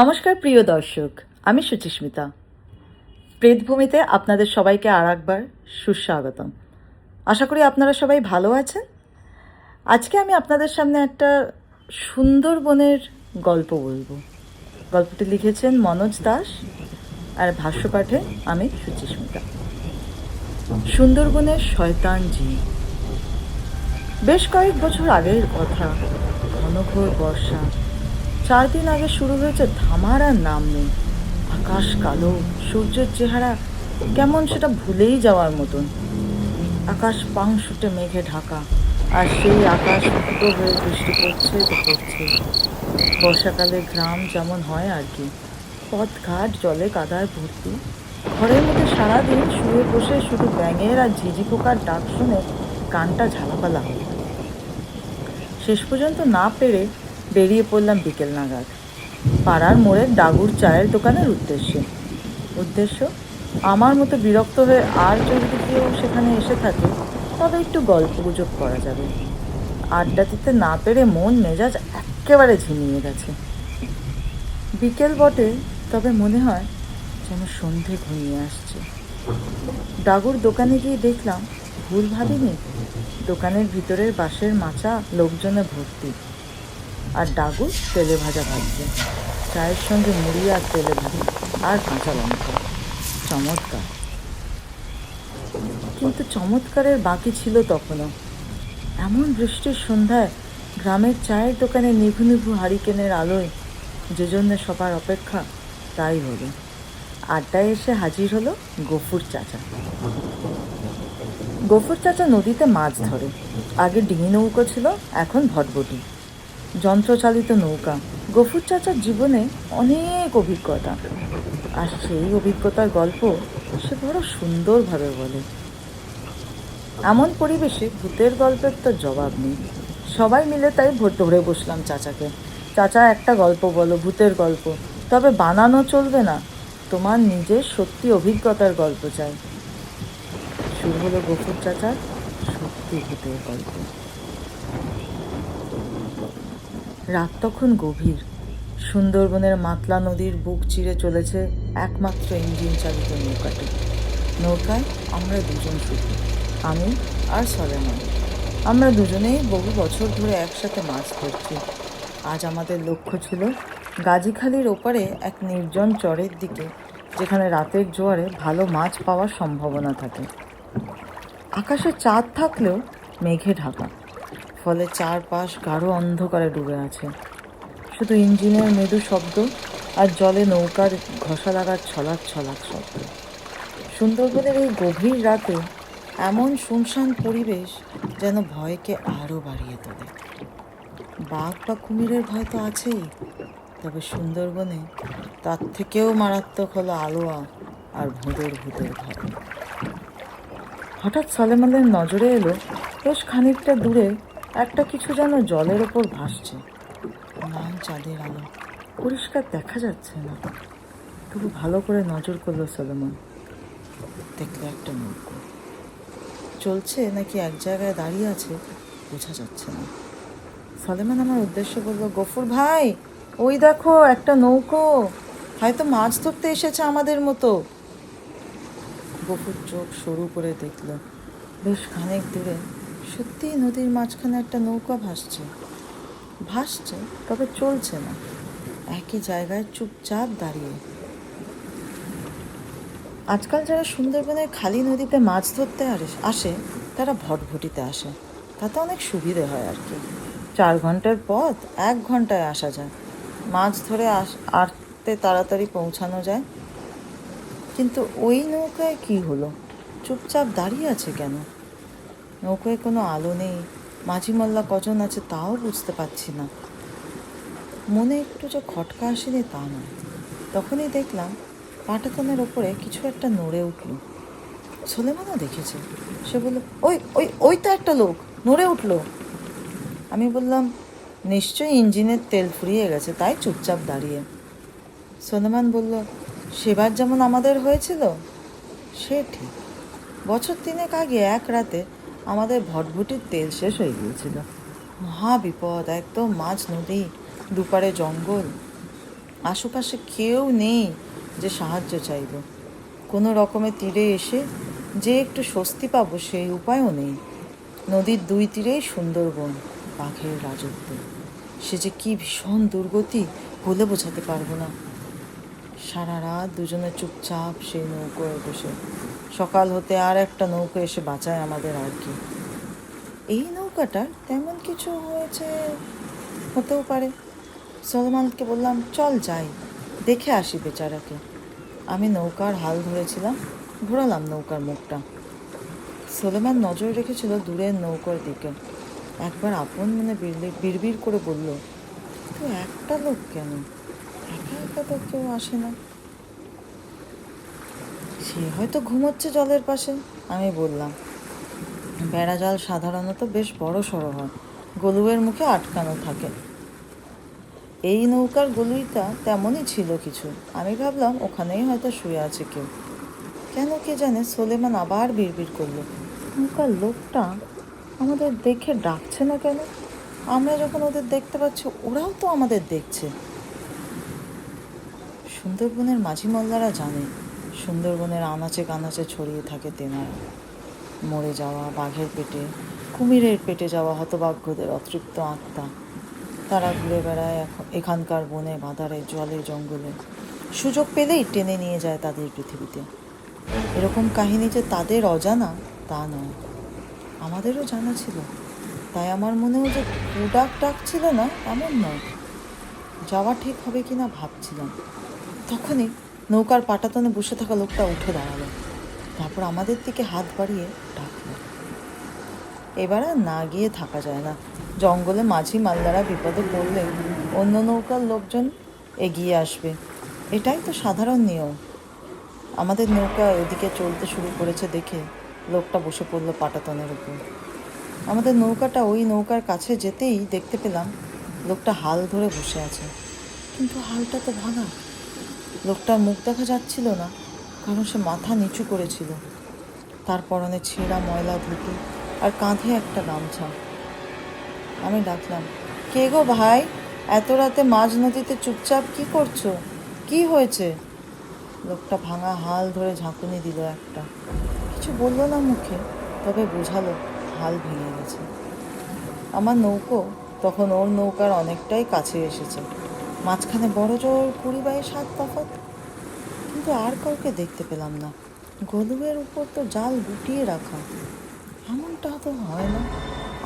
নমস্কার, প্রিয় দর্শক। আমি সুচিস্মিতা। প্রেতভূমিতে আপনাদের সবাইকে আর একবার সুস্বাগতম। আশা করি আপনারা সবাই ভালো আছেন। আজকে আমি আপনাদের সামনে একটা সুন্দরবনের গল্প বলব। গল্পটি লিখেছেন মনোজ দাস আর ভাষ্যপাঠে আমি সুচিস্মিতা। সুন্দরবনের শয়তান জি বেশ কয়েক বছর আগের কথা, ঘনঘোর বর্ষা চার দিন আগে শুরু হয়েছে আর নাম নেই। আকাশ কালো, সূর্যের চেহারা কেমন সেটা ভুলেই যাওয়ার মতন। আকাশ পাংশুটে মেঘে ঢাকা, আর সেই আকাশ ফুটো হয়ে বৃষ্টি পড়ছে তো পড়ছে। বর্ষাকালে গ্রাম যেমন হয় আর কি। পথঘাট জলে কাদায় ভর্তি। ঘরের মধ্যে সারাদিন শুয়ে বসে শুধু ব্যাঙের আর ঝিঝি পোকার ডাক শুনে কানটা ঝালাপালা হয় শেষ পর্যন্ত না পেরে বেরিয়ে পড়লাম বিকেল নাগাদ। পাড়ার মোড়ের ডাগুর চায়ের দোকানের উদ্দেশ্যে। উদ্দেশ্য? আমার মতো বিরক্ত হয়ে আর যদি কেউ সেখানে এসে থাকে, তবে একটু গল্প গুজব করা যাবে। আড্ডা দিতে না পেরে মন মেজাজ একেবারে ঝিমিয়ে গেছে। বিকেল বটে, তবে মনে হয় যেন সন্ধে ঘনিয়ে আসছে। ডাগুর দোকানে গিয়ে দেখলাম, ভুল ভাবিনি, দোকানের ভিতরের বাঁশের মাচা লোকজনে ভর্তি। আর ডাগুর তেলে ভাজা ভাজছে চায়ের সঙ্গে মুড়ি আর তেলে ভাজা আর কাঁচা লঙ্কা। চমৎকার। কিন্তু চমৎকারের বাকি ছিল তখনও। এমন বৃষ্টির সন্ধ্যায় গ্রামের চায়ের দোকানে নিভু নিভু হারিকেনের আলোয় যে জন্য সবার অপেক্ষা, তাই হলো। আড্ডায় এসে হাজির হলো গফুর চাচা। গফুর চাচা নদীতে মাছ ধরে। আগে ডিঙি নৌকো ছিল, এখন ভটভটি। যন্ত্রচালিত নৌকা। গফুর চাচার জীবনে অনেক অভিজ্ঞতা। আর সেই অভিজ্ঞতার গল্প সে বড় সুন্দরভাবে বলে। এমন পরিবেশে ভূতের গল্পের তো জবাব নেই। সবাই মিলে তাই ধরে বসলাম চাচাকে। চাচা, একটা গল্প বলো, ভূতের গল্প। তবে বানানো চলবে না। তোমার নিজের সত্যি অভিজ্ঞতার গল্প চাই। শুরু হলো গফুর চাচার সত্যি ভূতের গল্প। রাত তখন গভীর। সুন্দরবনের মাতলা নদীর বুক চিরে চলেছে একমাত্র ইঞ্জিন চালিত নৌকাটি। নৌকায় আমরা দুজন শুধু আমি আর সলেমান। আমরা দুজনেই বহু বছর ধরে একসাথে মাছ ধরছি। আজ আমাদের লক্ষ্য ছিল গাজীখালির ওপারে এক নির্জন চরের দিকে, যেখানে রাতের জোয়ারে ভালো মাছ পাওয়ার সম্ভাবনা থাকে। আকাশে চাঁদ থাকলেও মেঘে ঢাকা। ফলে চারপাশ গাঢ় অন্ধকারে ডুবে আছে। শুধু ইঞ্জিনের মৃদু শব্দ আর জলে নৌকার ঘষা লাগার ছলাক ছলাক শব্দ। সুন্দরবনের এই গভীর রাতে এমন শুনশান পরিবেশ যেন ভয়কে আরও বাড়িয়ে তোলে। বাঘ বা কুমিরের ভয় তো আছেই, তবে সুন্দরবনে তার থেকেও মারাত্মক হলো আলোয়া আর ভূতের ভূতের ভয়। হঠাৎ সলেমানের নজরে এলো বেশ খানিকটা দূরে একটা কিছু যেন জলের ওপর ভাসছে। লাল চাঁদের আলো। পরিষ্কার দেখা যাচ্ছে না। তবু ভালো করে নজর করল সলেমন। দেখল একটা নৌকো। চলছে নাকি এক জায়গায় দাঁড়িয়ে আছে বোঝা যাচ্ছে না। সলেমান আমার উদ্দেশ্য বলল গফুর ভাই, ওই দেখো একটা নৌকো। হয়তো মাছ ধরতে এসেছে আমাদের মতো। গফুর চোখ সরু করে দেখল। বেশ খানিক দূরে সত্যিই নদীর মাঝখানে একটা নৌকা ভাসছে। ভাসছে, তবে চলছে না। একই জায়গায় চুপচাপ দাঁড়িয়ে। আজকাল যারা সুন্দরবনের খালি নদীতে মাছ ধরতে আসে, তারা ভটভটিতে আসে। তাতে অনেক সুবিধে হয় আর কি। চার ঘণ্টার পথ, এক ঘন্টায় আসা যায়। মাছ ধরে আস আটতে তাড়াতাড়ি পৌঁছানো যায়। কিন্তু ওই নৌকায় কি হলো? চুপচাপ দাঁড়িয়ে আছে কেন? নৌকায় কোনো আলো নেই। মাঝি মোল্লা কজন আছে তাও বুঝতে পারছি না। মনে একটু যে খটকা আসেনি তা নয়। তখনই দেখলাম পাটাতনের ওপরে কিছু একটা নড়ে উঠল। সোলেমানও দেখেছে। সে বলল, ওই ওই ওই তো একটা লোক, নড়ে উঠল। আমি বললাম, নিশ্চয়ই ইঞ্জিনের তেল ফুরিয়ে গেছে, তাই চুপচাপ দাঁড়িয়ে। সোলেমান বলল, সেবার যেমন আমাদের হয়েছিল, সে ঠিক। বছর তিনেক আগে এক রাতে আমাদের ভটভুটির তেল শেষ হয়ে গিয়েছিল। মহা বিপদ, একদম মাঝ নদী দুপারে জঙ্গল। আশেপাশে কেউ নেই যে সাহায্য চাইব কোনো রকমে তীরে এসে যে একটু স্বস্তি পাবো সেই উপায়ও নেই। নদীর দুই তীরেই সুন্দরবন, বাঘের রাজত্ব। সে যে কি ভীষণ দুর্গতি বলে বোঝাতে পারব না। সারা রাত দুজনে চুপচাপ সেই নৌকোয় বসে। সকাল হতে আর একটা নৌকো এসে বাঁচায় আমাদের আর কি। এই নৌকাটার তেমন কিছু হয়েছে, হতেও পারে। সলমানকে বললাম, চল যাই, দেখে আসি বেচারাকে। আমি নৌকার হাল ধরেছিলাম, ঘোরালাম নৌকার মুখটা। সোলেমান নজর রেখেছিল দূরের নৌকার দিকে। একবার আপন মনে বিড়বিড় করে বলল, তো একটা লোক কেন? একা একা তো কেউ আসে না। সে হয়তো ঘুমোচ্ছে জলের পাশে, আমি বললাম। বেড়া জাল সাধারণত বেশ বড় সড়ো হয়, গলুয়ের মুখে আটকানো থাকে। এই নৌকার গলুইটা তেমনই ছিল কিছু। আমি ভাবলাম, ওখানেই হয়তো শুয়ে আছে কেউ। কেন কে জানে সোলেমান আবার বিড়বিড় করল। নৌকার লোকটা আমাদের দেখে ডাকছে না কেন? আমরা যখন ওদের দেখতে পাচ্ছি, ওরাও তো আমাদের দেখছে। সুন্দরবনের মাঝি মল্লারা জানে সুন্দরবনের আনাচে কানাচে ছড়িয়ে থাকে তেনারা মরে যাওয়া বাঘের পেটে, কুমিরের পেটে যাওয়া হতভাগ্যদের অতৃপ্ত আত্মা। তারা ঘুরে বেড়ায় এখন এখানকার বনে বাদারে জলে জঙ্গলে। সুযোগ পেলেই টেনে নিয়ে যায় তাদের পৃথিবীতে। এরকম কাহিনী যে তাদের অজানা, তা নয়। আমাদেরও জানা ছিল। তাই আমার মনেও যে ডাক ছিল না, এমন নয়। যাওয়া ঠিক হবে কিনা ভাবছিলাম। তখনই নৌকার পাটাতনে বসে থাকা লোকটা উঠে দাঁড়াল। তারপর আমাদের দিকে হাত বাড়িয়ে ডাকলো। এবার আর না গিয়ে থাকা যায় না। জঙ্গলে মাঝি মালদারা বিপদে পড়লে অন্য নৌকার লোকজন এগিয়ে আসবে। এটাই তো সাধারণ নিয়ম। আমাদের নৌকা ওদিকে চলতে শুরু করেছে দেখে লোকটা বসে পড়ল পাটাতনের উপর। আমাদের নৌকাটা ওই নৌকার কাছে যেতেই দেখতে পেলাম লোকটা হাল ধরে বসে আছে। কিন্তু হালটা তো ভাঙা। লোকটার মুখ দেখা যাচ্ছিল না, কারণ সে মাথা নিচু করেছিল। তার পরনে ছেঁড়া ময়লা ধুতি আর কাঁধে একটা গামছা। আমি ডাকলাম, কে গো ভাই? এত রাতে মাঝ নদীতে চুপচাপ কি করছ? কি হয়েছে? লোকটা ভাঙা হাল ধরে ঝাঁকুনি দিল একটা। কিছু বলল না মুখে, তবে বোঝালো হাল ভেঙে গেছে। আমার নৌকো তখন ওর নৌকার অনেকটাই কাছে এসেছে। মাঝখানে বড় জোর কুড়ি বাই সাত তফাৎ। কিন্তু আর কাউকে দেখতে পেলাম না। গলুয়ের উপর তো জাল গুটিয়ে রাখা। এমনটা তো হয় না।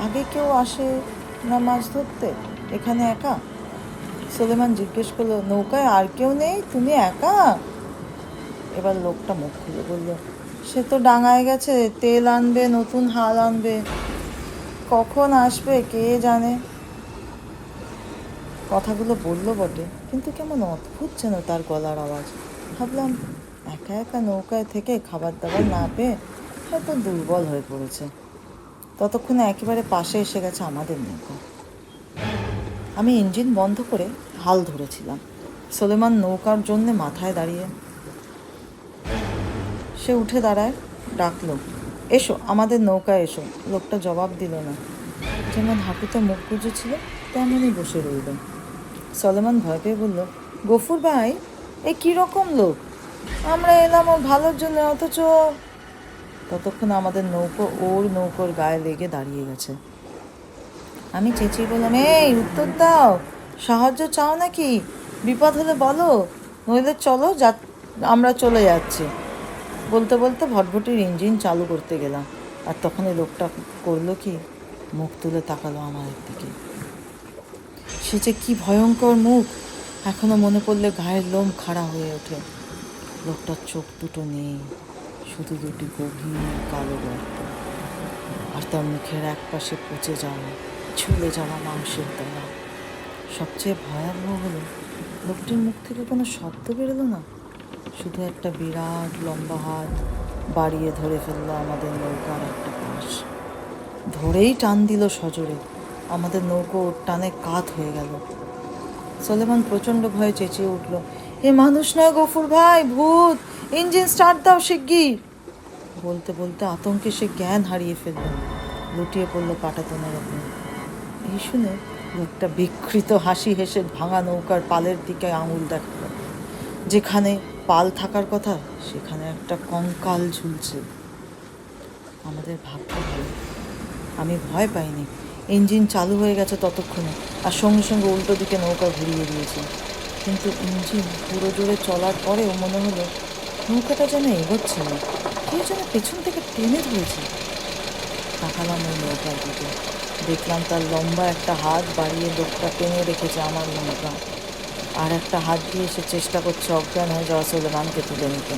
আগে কেউ আসে না মাছ ধরতে? এখানে একা? সোলেমান জিজ্ঞেস করল, নৌকায় আর কেউ নেই? তুমি একা? এবার লোকটা মুখ খুলে বলল, সে তো ডাঙায় গেছে, তেল আনবে, নতুন হাল আনবে। কখন আসবে, কে জানে? কথাগুলো বলল বটে, কিন্তু কেমন অদ্ভুত যেন তার গলার আওয়াজ। ভাবলাম, একা একা নৌকায় থেকে খাবার দাবার না পেয়ে হয়তো দুর্বল হয়ে পড়েছে। ততক্ষণে একেবারে পাশে এসে গেছে আমাদের নৌকা। আমি ইঞ্জিন বন্ধ করে হাল ধরেছিলাম। সোলেমান নৌকার জন্যে মাথায় দাঁড়িয়ে সে উঠে দাঁড়ায়, ডাকলো, এসো, আমাদের নৌকায় এসো। লোকটা জবাব দিল না। যেমন হাঁটুতে মুখ গুজেছিল, তেমনই বসে রইল। সলেমান ভয় পেয়ে বলল, গফুর ভাই, এ কীরকম লোক? আমরা এলাম ওর ভালোর জন্য, অথচ ততক্ষণ আমাদের নৌকো, ওর নৌকোর গায়ে লেগে দাঁড়িয়ে গেছে। আমি চেঁচিয়ে বললাম, এই, উত্তর দাও। সাহায্য চাও নাকি? বিপদ হলে বলো, নইলে চলো, যা, আমরা চলে যাচ্ছি। বলতে বলতে ভটভটির ইঞ্জিন চালু করতে গেলাম। আর তখন এই লোকটা করল কি? মুখ তুলে তাকালো আমাদের দিকে সে যে কি ভয়ঙ্কর মুখ। এখনও মনে পড়লে গায়ের লোম খাড়া হয়ে ওঠে। লোকটার চোখ দুটো নেই, শুধু দুটি গভীর কালো গর্ত। আর তার মুখের এক পাশে পচে যাওয়া ছুলে যাওয়া মাংসের দলা। সবচেয়ে ভয়াবহ হলো, লোকটির মুখ থেকে কোনো শব্দ বেরোলো না। শুধু একটা বিরাট লম্বা হাত বাড়িয়ে ধরে ফেলল আমাদের নৌকার একটা পাশ। ধরেই টান দিল সজোরে। আমাদের নৌকো টানে কাত হয়ে গেল। সোলেমান প্রচণ্ড ভয়ে চেঁচিয়ে উঠল, এ মানুষ নয় গফুর ভাই, ভূত! ইঞ্জিন স্টার্ট দাও শিগগির! বলতে বলতে আতঙ্কে সে জ্ঞান হারিয়ে ফেলল, লুটিয়ে পড়ল পাটাতনের ওপর। এই শুনে একটা বিকৃত হাসি হেসে ভাঙা নৌকার পালের দিকে আঙুল দেখাল। যেখানে পাল থাকার কথা, সেখানে একটা কঙ্কাল ঝুলছে। আমাদের ভাগ্য ভালো আমি ভয় পাইনি। ইঞ্জিন চালু হয়ে গেছে ততক্ষণে, আর সঙ্গে সঙ্গে উল্টো দিকে নৌকা ঘুরিয়ে দিয়েছে। কিন্তু ইঞ্জিন পুরো জোরে চলার পরেও মনে হলো, নৌকাটা যেন এগোচ্ছে না। কেউ যেন পেছন থেকে টেনে ধরেছে। তাকালাম ওই নৌকার দিকে। দেখলাম তার লম্বা একটা হাত বাড়িয়ে লোকটা টেনে রেখেছে আমার নৌকা। আর একটা হাত দিয়ে সে চেষ্টা করছে অজ্ঞান হয়ে যাওয়া সোলেমানকে তুলে নিতে।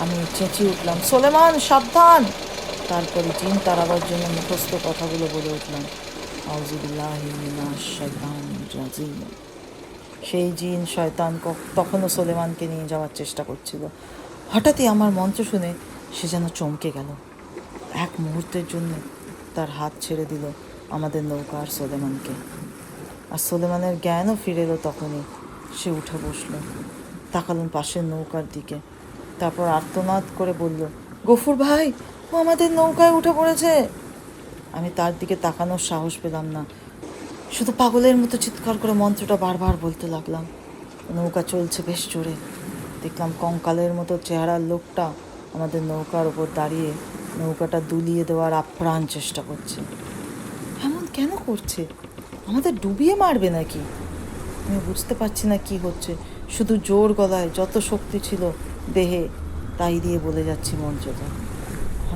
আমি চেঁচিয়ে উঠলাম, সোলেমান, সাবধান! তারপরে জিন তাড়াবার জন্য মুখস্থ কথাগুলো বলে উঠলাম আউজুবিল্লাহি মিনাশ শাইতানির রাজিম। সেই জিন শয়তান তখনও সোলেমানকে নিয়ে যাওয়ার চেষ্টা করছিল। হঠাৎই আমার মন্ত্র শুনে সে যেন চমকে গেল। এক মুহূর্তের জন্য তার হাত ছেড়ে দিল আমাদের নৌকা আর সোলেমানকে। আর সোলেমানের জ্ঞানও ফিরে এলো তখনই। সে উঠে বসল, তাকালুন পাশের নৌকার দিকে। তারপর আর্তনাদ করে বলল, গফুর ভাই ও আমাদের নৌকায় উঠে পড়েছে। আমি তার দিকে তাকানোর সাহস পেলাম না। শুধু পাগলের মতো চিৎকার করে মন্ত্রটা বারবার বলতে লাগলাম। নৌকা চলছে বেশ জোরে। দেখলাম কঙ্কালের মতো চেহারার লোকটা আমাদের নৌকার ওপর দাঁড়িয়ে নৌকাটা দুলিয়ে দেওয়ার আপ্রাণ চেষ্টা করছে। এমন কেন করছে? আমাদের ডুবিয়ে মারবে নাকি? আমি বুঝতে পারছি না কি হচ্ছে। শুধু জোর গলায় যত শক্তি ছিল দেহে, তাই দিয়ে বলে যাচ্ছি মঞ্চটা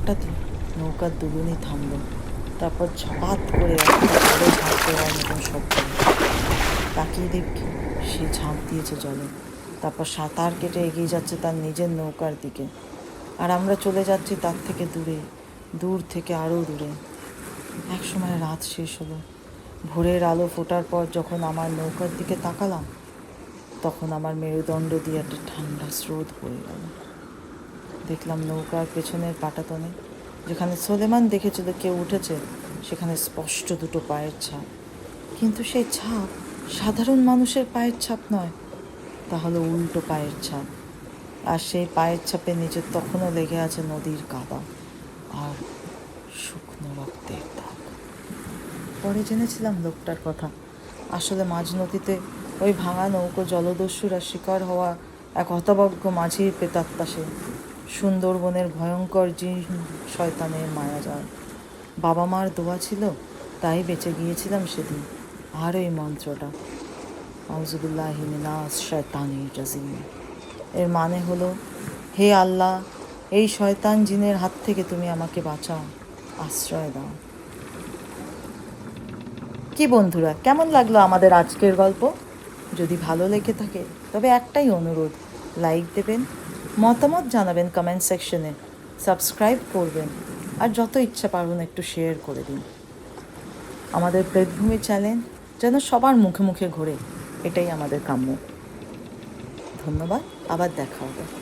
হঠাৎই নৌকার দুগুনি থামলো। তারপর ঝপাত করে ঝাঁপ তাকিয়ে দেখি সে ঝাঁপ দিয়েছে জলে। তারপর সাঁতার কেটে এগিয়ে যাচ্ছে তার নিজের নৌকার দিকে। আর আমরা চলে যাচ্ছি তার থেকে দূরে, দূর থেকে আরও দূরে। এক সময় রাত শেষ হলো। ভোরের আলো ফোটার পর যখন আমার নৌকার দিকে তাকালাম, তখন আমার মেরুদণ্ড দিয়ে একটা ঠান্ডা স্রোত বয়ে গেল। দেখলাম নৌকার পেছনের পাটাতনে যেখানে সোলেমান দেখেছিল কেউ উঠেছে, সেখানে স্পষ্ট দুটো পায়ের ছাপ। কিন্তু সেই ছাপ সাধারণ মানুষের পায়ের ছাপ নয় তাহলে উল্টো পায়ের ছাপ। আর সেই পায়ের ছাপের নিচে তখনও লেগে আছে নদীর কাদা আর শুকনো রক্তের দাগ। পরে জেনেছিলাম লোকটার কথা। আসলে মাঝ নদীতে ওই ভাঙা নৌকো জলদস্যুরা শিকার হওয়া এক হতভাগ্য মাঝির প্রেতাত্মা সে। সুন্দরবনের ভয়ঙ্কর জিন শয়তানের মায়াজাল। বাবা মার দোয়া ছিল, তাই বেঁচে গিয়েছিলাম সেদিন। আর ওই মন্ত্রটা আউজুবিল্লাহ মিনাস শয়তানির রাজিম। এর মানে হলো, হে আল্লাহ, এই শয়তান জিনের হাত থেকে তুমি আমাকে বাঁচাও, আশ্রয় দাও। কি বন্ধুরা, কেমন লাগল আমাদের আজকের গল্প? যদি ভালো লেগে থাকে, তবে একটাই অনুরোধ, লাইক দেবেন মতামত জানাবেন কমেন্ট সেকশনে সাবস্ক্রাইব করবেন। আর যত ইচ্ছা পারবেন একটু শেয়ার করে দিন। আমাদের প্লেটভূমি চ্যানেল যেন সবার মুখে মুখে ঘোরে। এটাই আমাদের কাম্য। ধন্যবাদ। আবার দেখা হবে।